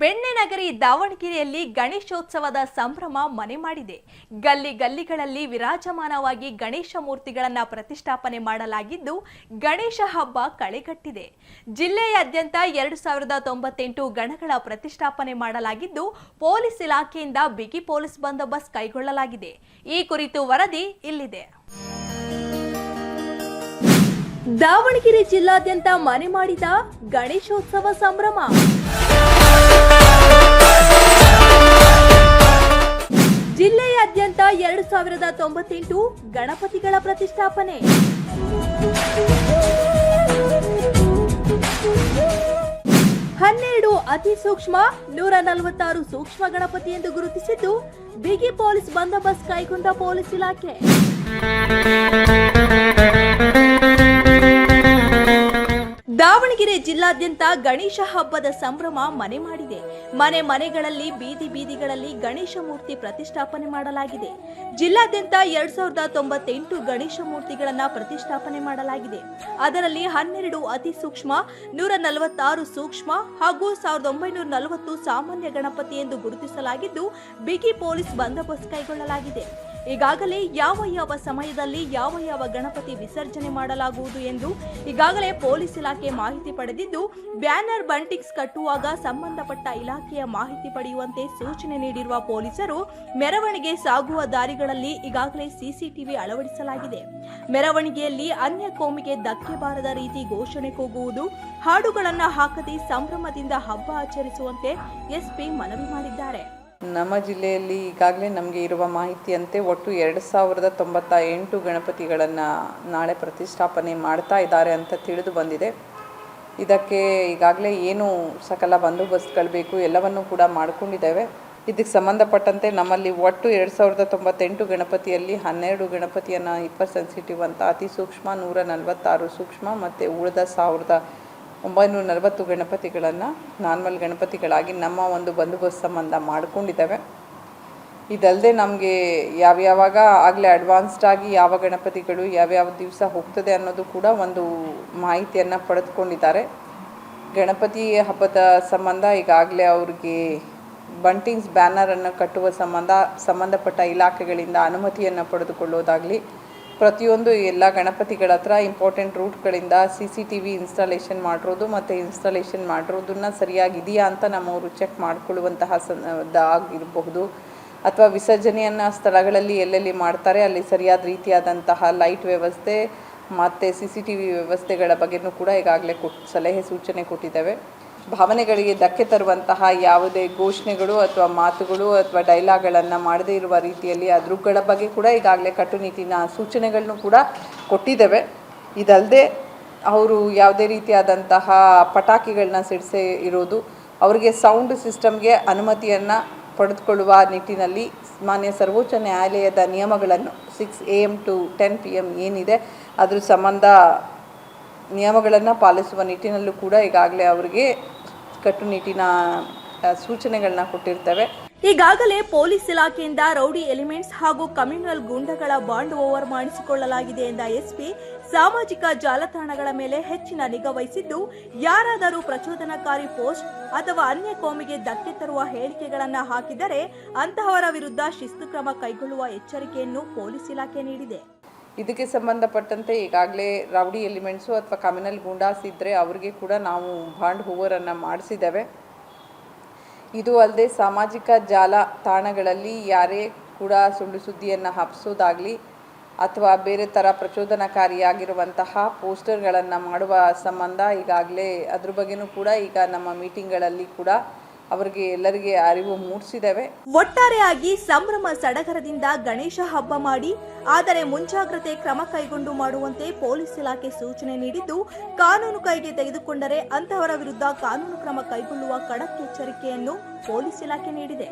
ಬೆಣ್ಣೆನಗರಿ ದಾವಣಗೆರೆಯಲ್ಲಿ ಗಣೇಶೋತ್ಸವದ ಸಂಭ್ರಮ ಮನೆ ಮಾಡಿದೆ. ಗಲ್ಲಿ ಗಲ್ಲಿಗಳಲ್ಲಿ ವಿರಾಜಮಾನವಾಗಿ ಗಣೇಶ ಮೂರ್ತಿಗಳನ್ನ ಪ್ರತಿಷ್ಠಾಪನೆ ಮಾಡಲಾಗಿದ್ದು ಗಣೇಶ ಹಬ್ಬ ಕಳೆಗಟ್ಟಿದೆ. ಜಿಲ್ಲೆಯಾದ್ಯಂತ ಎರಡು ಸಾವಿರದ ತೊಂಬತ್ತೆಂಟು ಗಣಗಳ ಪ್ರತಿಷ್ಠಾಪನೆ ಮಾಡಲಾಗಿದ್ದು ಪೊಲೀಸ್ ಇಲಾಖೆಯಿಂದ ಬಿಗಿ ಪೊಲೀಸ್ ಬಂದೋಬಸ್ತ್ ಕೈಗೊಳ್ಳಲಾಗಿದೆ. ಈ ಕುರಿತು ವರದಿ ಇಲ್ಲಿದೆ. ದಾವಣಗೆರೆ ಜಿಲ್ಲಾದ್ಯಂತ ಮನೆ ಮಾಡಿದ ಗಣೇಶೋತ್ಸವ ಸಂಭ್ರಮ. ಜಿಲ್ಲೆಯಾದ್ಯಂತ ಎರಡು ಸಾವಿರದ ತೊಂಬತ್ತೆಂಟು ಗಣಪತಿಗಳ ಪ್ರತಿಷ್ಠಾಪನೆ. ಹನ್ನೆರಡು ಅತಿ ಸೂಕ್ಷ್ಮ, ನೂರ ನಲವತ್ತಾರು ಸೂಕ್ಷ್ಮ ಗಣಪತಿ ಎಂದು ಗುರುತಿಸಿದ್ದು ಬಿಗಿ ಪೊಲೀಸ್ ಬಂದೋಬಸ್ತ್ ಕೈಗೊಂಡ ಪೊಲೀಸ್ ಇಲಾಖೆ. ಜಿಲ್ಲಾದ್ಯಂತ ಗಣೇಶ ಹಬ್ಬದ ಸಂಭ್ರಮ ಮನೆ ಮಾಡಿದೆ. ಮನೆ ಮನೆಗಳಲ್ಲಿ ಬೀದಿ ಬೀದಿಗಳಲ್ಲಿ ಗಣೇಶ ಮೂರ್ತಿ ಪ್ರತಿಷ್ಠಾಪನೆ ಮಾಡಲಾಗಿದೆ. ಜಿಲ್ಲಾದ್ಯಂತ ಎರಡ್ ಸಾವಿರದ ತೊಂಬತ್ತೆಂಟು ಗಣೇಶ ಮೂರ್ತಿಗಳನ್ನ ಪ್ರತಿಷ್ಠಾಪನೆ ಮಾಡಲಾಗಿದೆ. ಅದರಲ್ಲಿ ಹನ್ನೆರಡು ಅತಿ ಸೂಕ್ಷ್ಮ, ನೂರ ನಲವತ್ತಾರು ಸೂಕ್ಷ್ಮ ಹಾಗೂ ಸಾವಿರದ ಒಂಬೈನೂರ ನಲವತ್ತು ಸಾಮಾನ್ಯ ಗಣಪತಿ ಎಂದು ಗುರುತಿಸಲಾಗಿದ್ದು, ಬಿಗಿ ಪೊಲೀಸ್ ಬಂದೋಬಸ್ತ್ ಕೈಗೊಳ್ಳಲಾಗಿದೆ. ಈಗಾಗಲೇ ಯಾವ ಯಾವ ಸಮಯದಲ್ಲಿ ಯಾವ ಯಾವ ಗಣಪತಿ ವಿಸರ್ಜನೆ ಮಾಡಲಾಗುವುದು ಎಂದು ಈಗಾಗಲೇ ಪೊಲೀಸ್ ಇಲಾಖೆ ಮಾಹಿತಿ ಪಡೆದಿದ್ದು, ಬ್ಯಾನರ್ ಬಂಟಿಕ್ಸ್ ಕಟ್ಟುವಾಗ ಸಂಬಂಧಪಟ್ಟ ಇಲಾಖೆಯ ಮಾಹಿತಿ ಪಡೆಯುವಂತೆ ಸೂಚನೆ ನೀಡಿರುವ ಪೊಲೀಸರು, ಮೆರವಣಿಗೆ ಸಾಗುವ ದಾರಿಗಳಲ್ಲಿ ಈಗಾಗಲೇ ಸಿಸಿಟಿವಿ ಅಳವಡಿಸಲಾಗಿದೆ. ಮೆರವಣಿಗೆಯಲ್ಲಿ ಅನ್ಯ ಕೋಮಿಗೆ ಧಕ್ಕೆ ಬಾರದ ರೀತಿ ಘೋಷಣೆ ಕೂಗುವುದು, ಹಾಡುಗಳನ್ನು ಹಾಕದೆ ಸಂಭ್ರಮದಿಂದ ಹಬ್ಬ ಆಚರಿಸುವಂತೆ ಎಸ್ಪಿ ಮನವಿ ಮಾಡಿದ್ದಾರೆ. ನಮ್ಮ ಜಿಲ್ಲೆಯಲ್ಲಿ ಈಗಾಗಲೇ ನಮಗೆ ಇರುವ ಮಾಹಿತಿಯಂತೆ ಒಟ್ಟು ಎರಡು ಸಾವಿರದ ತೊಂಬತ್ತ ಎಂಟು ಗಣಪತಿಗಳನ್ನು ನಾಳೆ ಪ್ರತಿಷ್ಠಾಪನೆ ಮಾಡ್ತಾ ಇದ್ದಾರೆ ಅಂತ ತಿಳಿದು ಬಂದಿದೆ. ಇದಕ್ಕೆ ಈಗಾಗಲೇ ಏನು ಸಕಲ ಬಂದೋಬಸ್ತ್ಗಳು ಬೇಕು ಎಲ್ಲವನ್ನು ಕೂಡ ಮಾಡಿಕೊಂಡಿದ್ದೇವೆ. ಇದಕ್ಕೆ ಸಂಬಂಧಪಟ್ಟಂತೆ ನಮ್ಮಲ್ಲಿ ಒಟ್ಟು ಎರಡು ಸಾವಿರದ ತೊಂಬತ್ತೆಂಟು ಗಣಪತಿಯಲ್ಲಿ ಹನ್ನೆರಡು ಗಣಪತಿಯನ್ನು ಇಪ್ಪತ್ತು ಸೆನ್ಸಿಟಿವ್ ಅಂತ ಅತಿ ಸೂಕ್ಷ್ಮ ನೂರ ನಲವತ್ತಾರು ಸೂಕ್ಷ್ಮ ಮತ್ತು ಉಳಿದ ಸಾವಿರದ ಒಂಬೈನೂರ ನಲವತ್ತು ಗಣಪತಿಗಳನ್ನು ನಾರ್ಮಲ್ ಗಣಪತಿಗಳಾಗಿ ನಮ್ಮ ಒಂದು ಬಂದೋಬಸ್ತ್ ಸಂಬಂಧ ಮಾಡಿಕೊಂಡಿದ್ದಾವೆ. ಇದಲ್ಲದೆ ನಮಗೆ ಯಾವ್ಯಾವಾಗ ಆಗಲೇ ಅಡ್ವಾನ್ಸ್ಡ್ ಆಗಿ ಯಾವ ಗಣಪತಿಗಳು ಯಾವ್ಯಾವ ದಿವಸ ಹೋಗ್ತದೆ ಅನ್ನೋದು ಕೂಡ ಒಂದು ಮಾಹಿತಿಯನ್ನು ಪಡೆದುಕೊಂಡಿದ್ದಾರೆ. ಗಣಪತಿ ಹಬ್ಬದ ಸಂಬಂಧ ಈಗಾಗಲೇ ಅವ್ರಿಗೆ ಬಂಟಿಂಗ್ಸ್ ಬ್ಯಾನರನ್ನು ಕಟ್ಟುವ ಸಂಬಂಧ, ಸಂಬಂಧಪಟ್ಟ ಇಲಾಖೆಗಳಿಂದ ಅನುಮತಿಯನ್ನು ಪಡೆದುಕೊಳ್ಳೋದಾಗಲಿ ಪ್ರತಿಯೊಂದು ಎಲ್ಲ ಗಣಪತಿಗಳ ಹತ್ರ important ರೂಟ್ಗಳಿಂದ C C T V installation ಮಾಡಿರೋದು ಮತ್ತು ಇನ್ಸ್ಟಾಲೇಷನ್ ಮಾಡಿರೋದನ್ನ ಸರಿಯಾಗಿದೆಯಾ ಅಂತ ನಮ್ಮವರು ಚೆಕ್ ಮಾಡಿಕೊಳ್ಳುವಂತಹ ಸನ್ ಆಗಿರಬಹುದು. ಅಥವಾ ವಿಸರ್ಜನೆಯನ್ನು ಸ್ಥಳಗಳಲ್ಲಿ ಎಲ್ಲೆಲ್ಲಿ ಮಾಡ್ತಾರೆ, ಅಲ್ಲಿ ಸರಿಯಾದ ರೀತಿಯಾದಂತಹ ಲೈಟ್ ವ್ಯವಸ್ಥೆ ಮತ್ತು ಸಿ ಸಿ ಟಿ ವಿ ವ್ಯವಸ್ಥೆಗಳ ಬಗ್ಗೆನೂ ಕೂಡ ಈಗಾಗಲೇ ಕೊಟ್ಟು ಸಲಹೆ ಸೂಚನೆ ಕೊಟ್ಟಿದ್ದೇವೆ. ಭಾವನೆಗಳಿಗೆ ಧಕ್ಕೆ ತರುವಂತಹ ಯಾವುದೇ ಘೋಷಣೆಗಳು ಅಥವಾ ಮಾತುಗಳು ಅಥವಾ ಡೈಲಾಗ್ಗಳನ್ನು ಮಾಡದೇ ಇರುವ ರೀತಿಯಲ್ಲಿ ಅದ್ರಗಳ ಬಗ್ಗೆ ಕೂಡ ಈಗಾಗಲೇ ಕಟ್ಟುನಿಟ್ಟಿನ ಸೂಚನೆಗಳನ್ನು ಕೂಡ ಕೊಟ್ಟಿದ್ದೇವೆ. ಇದಲ್ಲದೆ ಅವರು ಯಾವುದೇ ರೀತಿಯಾದಂತಹ ಪಟಾಕಿಗಳನ್ನ ಸಿಡಿಸೇ ಇರೋದು, ಅವರಿಗೆ ಸೌಂಡ್ ಸಿಸ್ಟಮ್ಗೆ ಅನುಮತಿಯನ್ನು ಪಡೆದುಕೊಳ್ಳುವ ನಿಟ್ಟಿನಲ್ಲಿ ಮಾನ್ಯ ಸರ್ವೋಚ್ಚ ನ್ಯಾಯಾಲಯದ ನಿಯಮಗಳನ್ನು six A M to ten P M ಏನಿದೆ, ಅದ್ರ ಸಂಬಂಧ ನಿಯಮಗಳನ್ನು ಪಾಲಿಸುವ ನಿಟ್ಟಿನಲ್ಲೂ ಕೂಡ ಈಗಾಗಲೇ ಅವರಿಗೆ ಕಟ್ಟುನಿಟ್ಟಿನ ಸೂಚನೆಗಳನ್ನ ಕೊಟ್ಟಿರ್ತವೆ. ಈಗಾಗಲೇ ಪೊಲೀಸ್ ಇಲಾಖೆಯಿಂದ ರೌಡಿ ಎಲಿಮೆಂಟ್ಸ್ ಹಾಗೂ ಕಮ್ಯುನಲ್ ಗುಂಡಗಳ ಬಾಂಡ್ ಓವರ್ ಮಾಡಿಸಿಕೊಳ್ಳಲಾಗಿದೆ ಎಂದ ಎಸ್ಪಿ, ಸಾಮಾಜಿಕ ಜಾಲತಾಣಗಳ ಮೇಲೆ ಹೆಚ್ಚಿನ ನಿಗಾ ವಹಿಸಿದ್ದು, ಯಾರಾದರೂ ಪ್ರಚೋದನಕಾರಿ ಪೋಸ್ಟ್ ಅಥವಾ ಅನ್ಯ ಕೋಮಿಗೆ ಧಕ್ಕೆ ತರುವ ಹೇಳಿಕೆಗಳನ್ನು ಹಾಕಿದರೆ ಅಂತಹವರ ವಿರುದ್ಧ ಶಿಸ್ತು ಕ್ರಮ ಕೈಗೊಳ್ಳುವ ಎಚ್ಚರಿಕೆಯನ್ನು ಪೊಲೀಸ್ ಇಲಾಖೆ ನೀಡಿದೆ. ಇದಕ್ಕೆ ಸಂಬಂಧಪಟ್ಟಂತೆ ಈಗಾಗಲೇ ರೌಡಿ ಎಲಿಮೆಂಟ್ಸು ಅಥವಾ ಕಮ್ಯುನಲ್ ಗುಂಡಾಸ್ ಇದ್ದರೆ ಅವರಿಗೆ ಕೂಡ ನಾವು ಬಾಂಡ್ ಹೂವರನ್ನು ಮಾಡಿಸಿದ್ದೇವೆ. ಇದು ಅಲ್ಲದೆ ಸಾಮಾಜಿಕ ಜಾಲ ತಾಣಗಳಲ್ಲಿ ಯಾರೇ ಕೂಡ ಸುಳ್ಳು ಸುದ್ದಿಯನ್ನು ಹಬ್ಬಿಸೋದಾಗಲಿ ಅಥವಾ ಬೇರೆ ಥರ ಪ್ರಚೋದನಕಾರಿಯಾಗಿರುವಂತಹ ಪೋಸ್ಟರ್ಗಳನ್ನು ಮಾಡುವ ಸಂಬಂಧ ಈಗಾಗಲೇ ಅದ್ರ ಬಗ್ಗೆಯೂ ಕೂಡ ಈಗ ನಮ್ಮ ಮೀಟಿಂಗ್ಗಳಲ್ಲಿ ಕೂಡ ಅವರಿಗೆ ಎಲ್ಲರಿಗೆ ಅರಿವು ಮೂಡಿಸಿದ್ದೇವೆ. ಒಟ್ಟಾರೆಯಾಗಿ ಸಂಭ್ರಮ ಸಡಗರದಿಂದ ಗಣೇಶ ಹಬ್ಬ ಮಾಡಿ, ಆದರೆ ಮುಂಜಾಗ್ರತೆ ಕ್ರಮ ಕೈಗೊಂಡು ಮಾಡುವಂತೆ ಪೊಲೀಸ್ ಇಲಾಖೆ ಸೂಚನೆ ನೀಡಿದ್ದು, ಕಾನೂನು ಕೈಗೆ ತೆಗೆದುಕೊಂಡರೆ ಅಂತಹವರ ವಿರುದ್ಧ ಕಾನೂನು ಕ್ರಮ ಕೈಗೊಳ್ಳುವ ಖಡಕ್ ಎಚ್ಚರಿಕೆಯನ್ನು ಪೊಲೀಸ್ ಇಲಾಖೆ ನೀಡಿದೆ.